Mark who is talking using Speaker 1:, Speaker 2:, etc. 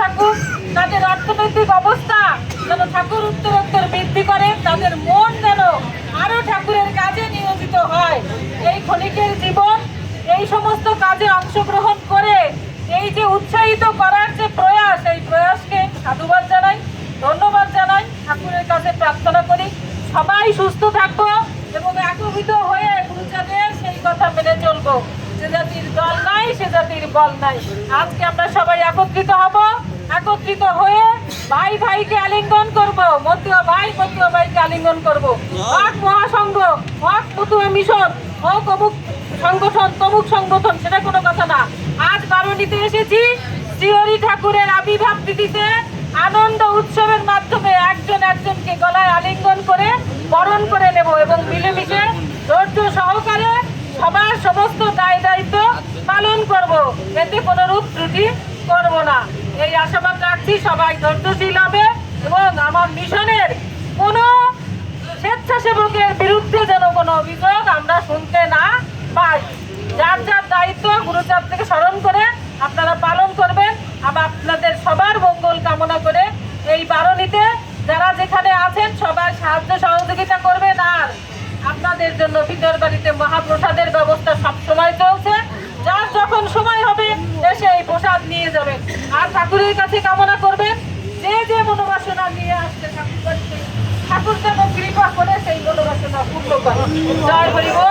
Speaker 1: থাকুক। তাদের অর্থনৈতিক অবস্থা যেন ঠাকুর উত্তরোত্তর বৃদ্ধি করে, তাদের মন যেন আরও ঠাকুরের কাজে নিয়োজিত হয়। এই ক্ষণিকের জীবন, এই সমস্ত কাজে অংশগ্রহণ করে, এই যে উৎসাহিত করার যে প্রয়াস, এই প্রয়াসকে সাধুবাদ জানাই, ধন্যবাদ জানাই, ঠাকুরের কাছে প্রার্থনা করি। সবাই সুস্থ থাকব এবং একভূত হয়ে গুরুচাঁদের সেই কথা মেনে চলবো। যে জাতির দল বল নাই। আজকে আমরা সবাই একত্রিত হব, একত্রিত হয়ে ভাই ভাইকে আলিঙ্গন করব, মতুয়া ভাই মতুয়া ভাইকে আলিঙ্গন করব। হক মহাসংঘ, হক মতুয়া মিশন, হোক অমুক সংগঠন, তমুক সংগঠন, সেটা কোনো কথা না। আজ বারণীতে এসেছি, শ্রীহরি ঠাকুরের আবির্ভাব তিথিতে আনন্দ উৎসবের মাধ্যমে একজন একজনকে গলায় আলিঙ্গন করে বরণ করে নেব এবং মিলেমিশে ধৈর্য সহকারে সবার সমস্ত দায় দায়িত্ব পালন করব এতে কোনো রূপ ত্রুটি করব না। এই আশাবাদ রাখছি সবাই ধৈর্যশীল হবে এবং আমার মিশনের কোনো স্বেচ্ছাসেবকের বিরুদ্ধে যেন কোনো অভিযোগ আমরা শুনতে না পাই। যার যার দায়িত্ব গুরুচাপ থেকে স্মরণ করে আপনারা পালন করবেন। আবার আপনাদের সবার মঙ্গল কামনা করে এই বারণীতে যারা যেখানে আছেন সবাই সাহায্য সহযোগিতা নিয়ে যাবেন। আর ঠাকুরের কাছে কামনা করবেন, যে যে মনোবাসনা নিয়ে আসছে ঠাকুর ঠাকুর যেন কৃপা করে সেই মনোবাসনা পূর্ণ করে জয় হরি বল। জয় হরি